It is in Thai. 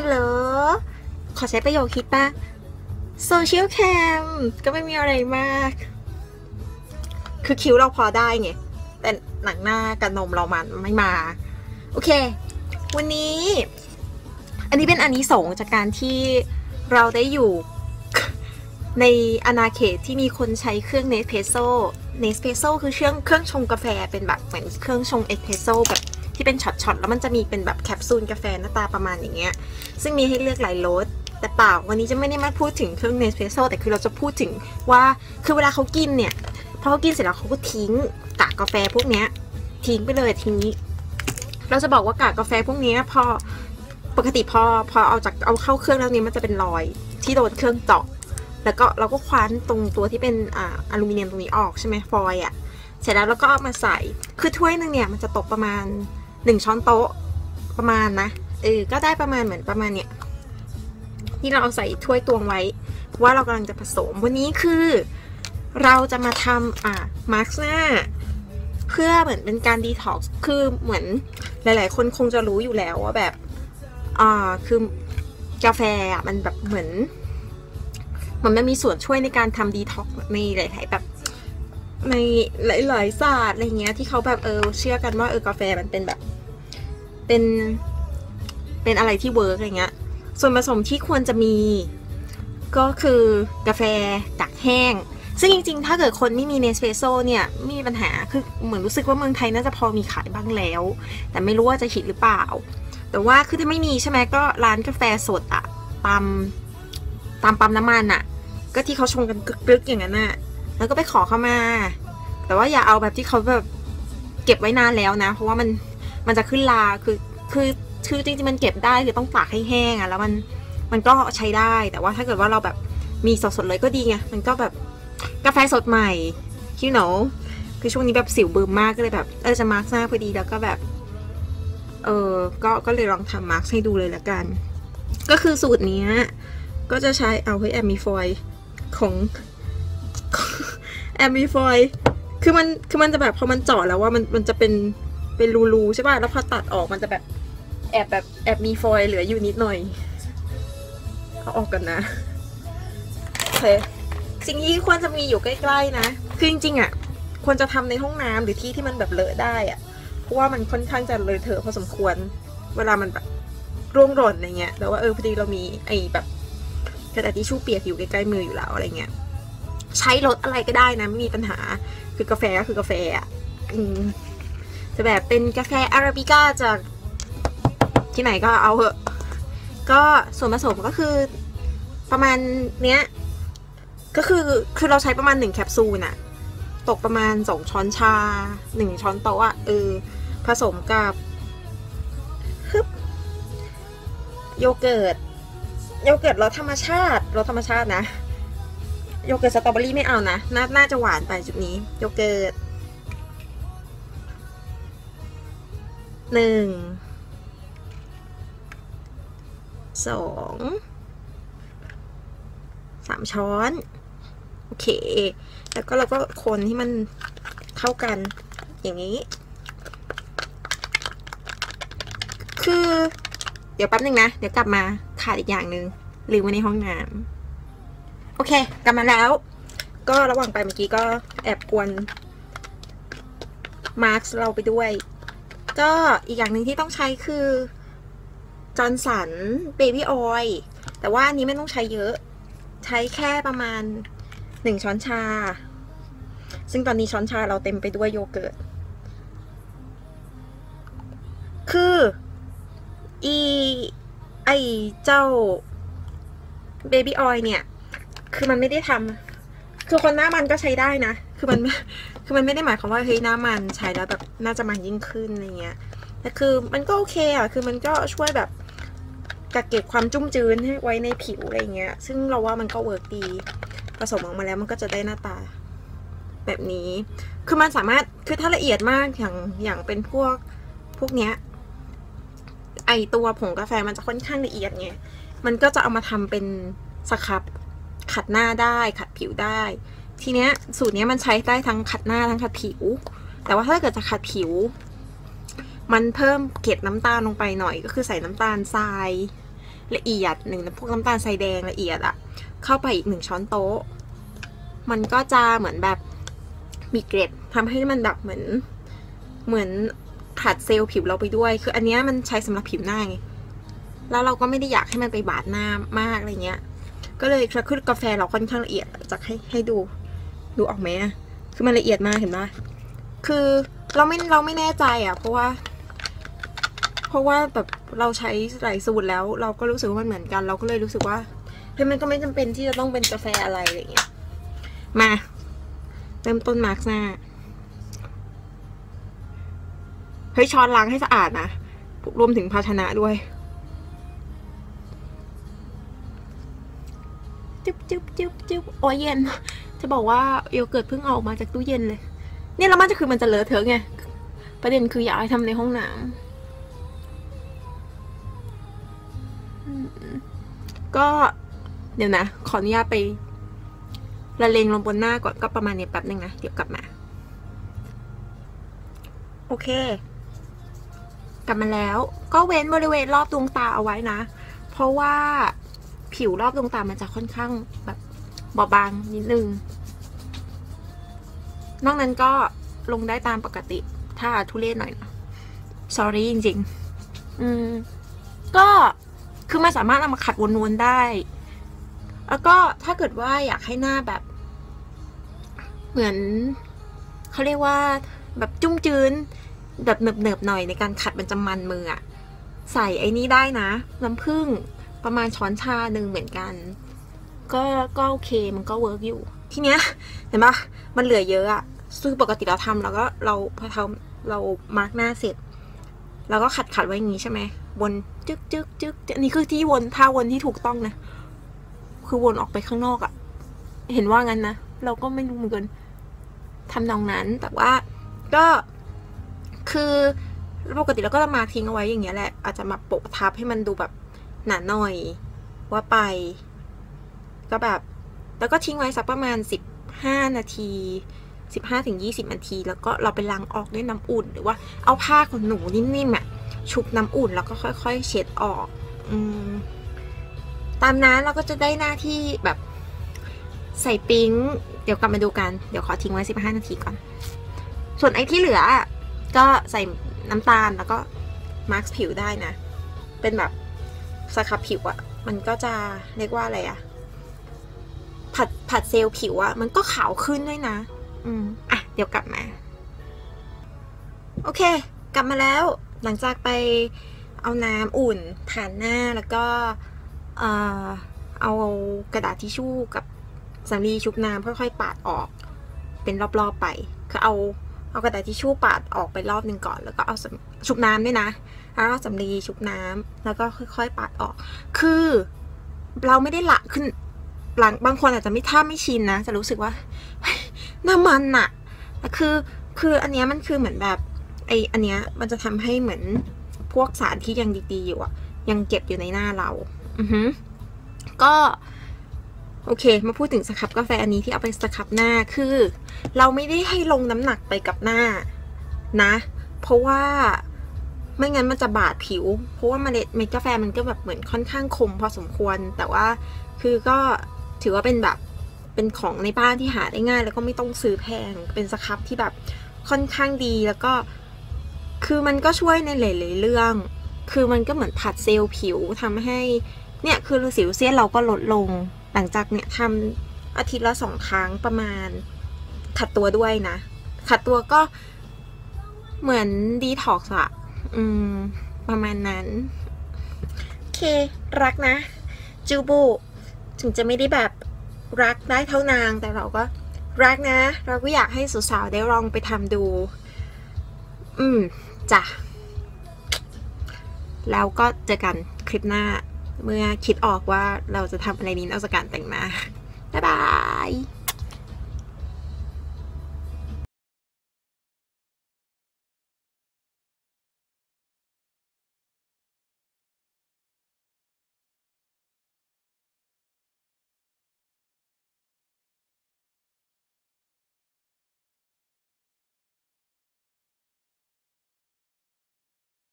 ฮัลโหล ขอใช้ประโยคคิดป่ะโซเชียลแคมก็ไม่มีอะไรมาก คือคิ้วเราพอได้ไง แต่หนังหน้ากับนมเรามันไม่มา โอเค วันนี้ อันนี้เป็นอันนี้สงจากการที่เราได้อยู่ในอาณาเขตที่มีคนใช้เครื่องเนสเพรสโซเนสเพรสโซคือเครื่องเครื่องชงกาแฟเป็นแบบเหมือนเครื่องชงเอสเพรสโซ่แบบ ที่เป็นช็อตๆแล้วมันจะมีเป็นแบบแคปซูลกาแฟหน้าตาประมาณอย่างเงี้ยซึ่งมีให้เลือกหลายรสแต่เปล่าวันนี้จะไม่ได้มาพูดถึงเครื่องเนสเพรสโซ่แต่คือเราจะพูดถึงว่าคือเวลาเขากินเนี่ยพอเขากินเสร็จแล้วเขาก็ทิ้งกากกาแฟพวกเนี้ยทิ้งไปเลยทีนี้ เราจะบอกว่ากากกาแฟพวกนี้พอปกติพอพอเอาจากเอาเข้าเครื่องแล้วนี้มันจะเป็นรอยที่โดนเครื่องเจาะแล้วก็เราก็คว้านตรงตัวที่เป็นอ่าอลูมิเนียมตรงนี้ออกใช่ไหมฟอยล์อะเสร็จแล้วเราก็เอามาใส่คือถ้วยหนึ่งเนี่ยมันจะตกประมาณ หนึ่งช้อนโต๊ะประมาณนะเออก็ได้ประมาณเหมือนประมาณเนี่ยที่เราเอาใส่ถ้วยตวงไว้ ว่าเรากำลังจะผสมวันนี้คือ เราจะมาทำอ่ามาร์กหน้าเพื่อเหมือนเป็นการดีท็อกซ์คือเหมือนหลาย ๆ คนคงจะรู้อยู่แล้วว่าแบบอ่าคือกาแฟอะมันแบบเหมือนมันไม่มีส่วนช่วยในการทำดีท็อกในหลาย ๆ แบบ ในหลายๆศาสตร์อะไรเงี้ยที่เขาแบบเออเชื่อกันว่าเออกาแฟมันเป็นแบบเป็นเป็นอะไรที่เวิร์กอะไรเงี้ย ส่วนผสมที่ควรจะมีก็คือกาแฟกักแห้ง ซึ่งจริงๆ ถ้าเกิดคนไม่มีเนสเ e รสโซเนี่ยไม่มีปัญหา คือเหมือนรู้สึกว่าเมืองไทยน่าจะพอมีขายบ้างแล้ว แต่ไม่รู้ว่าจะหิตหรือเปล่า แต่ว่าคือถ้าไม่มีใช่ไหมก็ร้านกาแฟสดอะตามตามปั๊มน้ำมันอะก็ที่เขาชงกันกึกๆอย่างนั้นอะ แล้วก็ไปขอเข้ามา แต่ว่าอย่าเอาแบบที่เขาแบบเก็บไว้นานแล้วนะ เพราะว่ามันมันจะขึ้นลาคือคือคือจริงๆมันเก็บได้คือต้องตากให้แห้งอะแล้วมันมันก็ใช้ได้แต่ว่าถ้าเกิดว่าเราแบบมีสดๆเลยก็ดีไงมันก็แบบกาแฟสดใหม่ you know คือช่วงนี้แบบสิวบึมมากก็เลยแบบเออจะมาร์กหน้าพอดีแล้วก็แบบเออก็ก็เลยลองทำมาร์กให้ดูเลยละกัน ก็คือสูตรนี้ก็จะใช้เอาเฮ้ยแอมมีฟอยของ แอมมีฟอยคือมันคือมันจะแบบพอมันเจาะแล้วว่ามันมันจะเป็นเป็นรูๆใช่ป่ะแล้วพอตัดออกมันจะแบบแอบแบบแอบมีฟอยเหลืออยู่นิดหน่อยเอาออกกันนะโอเคสิ่งที่ควรจะมีอยู่ใกล้ๆนะ คือจริงๆอะควรจะทำในห้องน้ำหรือที่ที่มันแบบเลอะได้อะเพราะว่ามันค่อนข้างจะเลอะเทอะพอสมควร เวลามันแบบร่วงหล่นอะไรเงี้ยแต่ว่าเออพอดีเรามีไอ้แบบกระดาษทิชชู่เปียกอยู่ใกล้ๆมืออยู่แล้วอะไรเงี้ย ใช้รสอะไรก็ได้นะไม่มีปัญหาคือกาแฟก็คือกาแฟอะจะแบบเป็นกาแฟอาราบิก้าจากที่ไหนก็เอาเหอะ ก็ส่วนผสมก็คือประมาณเนี้ย ก็คือคือเราใช้ประมาณหนึ่งแคปซูลน่ะตกประมาณสองช้อนชาหนึ่งช้อนโต๊ะอะเออผสมกับฮึบโยเกิร์ตโยเกิร์ตรสธรรมชาติรสธรรมชาตินะ โยเกิร์ตสตรอเบอรี่ไม่เอานะน่าน่าจะหวานไปจุดนี้ โยเกิร์ตหนึ่งสองสามช้อน โอเค แล้วก็เราก็คนให้มันเข้ากันอย่างนี้ คือ เดี๋ยวแป๊บนึงนะ เดี๋ยวกลับมาขาดอีกอย่างหนึ่งลืมไว้ในห้องน้ำ โอเค กลับมาแล้ว ก็ระหว่างไปเมื่อกี้ก็แอบกวนมาร์คเราไปด้วย ก็อีกอย่างหนึ่งที่ต้องใช้คือจอร์นสันเบบี้ออยล์แต่ว่าอันนี้ไม่ต้องใช้เยอะ ใช้แค่ประมาณหนึ่งช้อนชา ซึ่งตอนนี้ช้อนชาเราเต็มไปด้วยโยเกิร์ต คืออีไอเจ้าเบบี้ออยล์เนี่ย คือมันไม่ได้ทำคือคนหน้ามันก็ใช้ได้นะ คือมันคือมันไม่ได้หมายความว่าเฮ้ยหน้ามันใช้แล้วแบบน่าจะมันยิ่งขึ้นอะไรเงี้ยแต่คือมันก็โอเคอะคือมันก็ช่วยแบบกักเก็บความจุ้มจืนให้ไว้ในผิวอะไรเงี้ย ซึ่งเราว่ามันก็เวิร์กดีผสมออกมาแล้วมันก็จะได้หน้าตาแบบนี้ คือมันสามารถ คือถ้าละเอียดมากอย่าง อย่างเป็นพวก พวกเนี้ย ไอตัวผงกาแฟมันจะค่อนข้างละเอียดไง มันก็จะเอามาทำเป็นสครับ ขัดหน้าได้ขัดผิวได้ ทีเนี้ยสูตรเนี้ยมันใช้ได้ทั้งขัดหน้าทั้งขัดผิว แต่ว่าถ้าเกิดจะขัดผิว มันเพิ่มเกล็ดน้ำตาลลงไปหน่อย ก็คือใส่น้ำตาลทรายละเอียดหนึ่งพวกน้ำตาลทรายแดงละเอียดอะเข้าไปอีกหนึ่งช้อนโต๊ะ มันก็จะเหมือนแบบมีเกล็ดทำให้มันแบบเหมือนเหมือนผัดเซลล์ผิวเราไปด้วย คืออันเนี้ยมันใช้สำหรับผิวหน้าไงแล้วเราก็ไม่ได้อยากให้มันไปบาดหน้ามากอะไรเงี้ย ก็เลยคือกาแฟเราค่อนข้างละเอียดจะให้ให้ดูดูออกไหมอะคือมันละเอียดมากเห็นปะคือเราไม่เราไม่แน่ใจอะเพราะว่า เพราะว่าแบบเราใช้หลายสูตรแล้ว เราก็รู้สึกว่ามันเหมือนกัน เราก็เลยรู้สึกว่าเฮ้ยมันก็ไม่จำเป็นที่จะต้องเป็นกาแฟอะไรอะไรเงี้ยมาเริ่มต้นมาร์กหน้าเฮ้ยช้อนล้างให้สะอาดนะรวมถึงภาชนะด้วย จุ๊บจุ๊บจุ๊บจุ๊บโอ้ยเย็น จะบอกว่าโยเกิร์ตเพิ่งเอาออกมาจากตู้เย็นเลย เนี่ยแล้วมันจะคือมันจะเลอะเทอะไง ประเด็นคืออยากให้ทำในห้องน้ำก็เดี๋ยวนะ ขออนุญาตไปละเลงลงบนหน้าก่อนก็ประมาณนี้แป๊บนึงนะ เดี๋ยวกลับมา โอเค กลับมาแล้ว ก็เว้นบริเวณรอบดวงตาเอาไว้นะ เพราะว่าผิวรอบดวงตามันจะค่อนข้างแบบ บอบบางนิดนึง นอกนั้นก็ลงได้ตามปกติ ถ้าทุเรศหน่อยนะ sorry จริง ๆ อืม ก็คือมันสามารถเอามาขัดวนๆได้ แล้วก็ถ้าเกิดว่าอยากให้หน้าแบบ เหมือนเขาเรียกว่าแบบจุ้มจืนแบบเนิบๆหน่อยในการขัดมันจะมันมืออะใส่ไอ้นี้ได้นะ น้ำผึ้งประมาณช้อนชาหนึ่งเหมือนกัน ก็ก็โอเคมันก็เวิร์กอยู่ ทีเนี้ยเห็นปะมันเหลือเยอะอะซึ่งปกติเราทำแล้วก็เราพอทำเรามาร์กหน้าเสร็จเราก็ขัดขัดไว้อย่างนี้ใช่ไหมวนจึ๊กจึ๊กจึ๊กอันนี้คือที่วนท่าวนที่ถูกต้องนะ คือวนออกไปข้างนอกอะเห็นว่างั้นนะ เราก็ไม่รู้เหมือนกันทำนองนั้น แต่ว่าก็คือปกติเราก็จะมาทิ้งเอาไว้อย่างเงี้ยแหละ อาจจะมาโปะทับให้มันดูแบบหนาหน่อยว่าไป ก็แบบ แล้วก็ทิ้งไว้สักประมาณสิบห้านาทีสิบห้าถึงยี่สิบนาที แล้วก็เราไปล้างออกด้วยน้ำอุ่น หรือว่าเอาผ้าขนหนูนิ่มๆอะชุบน้ำอุ่นแล้วก็ค่อย ๆ เช็ดออกอืมตามนั้นเราก็จะได้หน้าที่แบบใส่ปิ๊งเดี๋ยวกลับมาดูกัน เดี๋ยวขอทิ้งไว้สิบห้านาทีก่อน ส่วนไอ้ที่เหลือ ก็ใส่น้ำตาลแล้วก็มาร์กผิวได้นะ เป็นแบบสครับผิวอะมันก็จะเรียกว่าอะไรอะ ผัดผัดเซลล์ผิวอะมันก็ขาวขึ้นด้วยนะ อืมอะ เดี๋ยวกลับมา โอเค กลับมาแล้ว หลังจากไปเอาน้ำอุ่นผ่านหน้าแล้วก็เอ่อเอากระดาษทิชชู่กับสำลีชุบน้ำค่อยๆ ปาดออก เป็นรอบๆไปคือเอาเอากระดาษทิชชู่ปาดออกไปรอบหนึ่งก่อน แล้วก็เอาชุบน้ำด้วยนะแล้วก็สำลีชุบน้ำแล้วก็ค่อย ๆ ปาดออก คือเราไม่ได้ละขึ้น หลังบางคนอาจจะไม่ท่าไม่ชินนะ จะรู้สึกว่าน้ำมันอะแต่คือคืออันเนี้ยมันคือเหมือนแบบไออันเนี้ยมันจะทำให้เหมือนพวกสารที่ยังดีๆอยู่อะยังเก็บอยู่ในหน้าเราอือฮึก็โอเค มาพูดถึงสครับกาแฟอันนี้ที่เอาไปสครับหน้าคือ เราไม่ได้ให้ลงน้ำหนักไปกับหน้านะ เพราะว่าไม่งั้นมันจะบาดผิว เพราะว่าเมล็ดเม็ดกาแฟมันก็แบบเหมือนค่อนข้างคมพอสมควร แต่ว่าคือก็ ถือว่าเป็นแบบเป็นของในบ้านที่หาได้ง่าย แล้วก็ไม่ต้องซื้อแพง เป็นสครับที่แบบค่อนข้างดีแล้วก็ คือมันก็ช่วยในหลายๆเรื่อง คือมันก็เหมือนผัดเซลล์ผิวทำให้ เนี่ยคือสิวเซียนเราก็ลดลง หลังจากเนี่ยทำอาทิตย์ละสองครั้งประมาณ ขัดตัวด้วยนะ ขัดตัวก็เหมือนดีท็อกซ์อะอืม ประมาณนั้น โอเค รักนะ จูบู ถึงจะไม่ได้แบบรักได้เท่านาง แต่เราก็รักนะ เราก็อยากให้สาวๆได้ลองไปทำดู อืมจ้ะ แล้วก็เจอกันคลิปหน้า เมื่อคิดออกว่าเราจะทำอะไรนี้นอกจากการแต่งหน้าบ๊ายบาย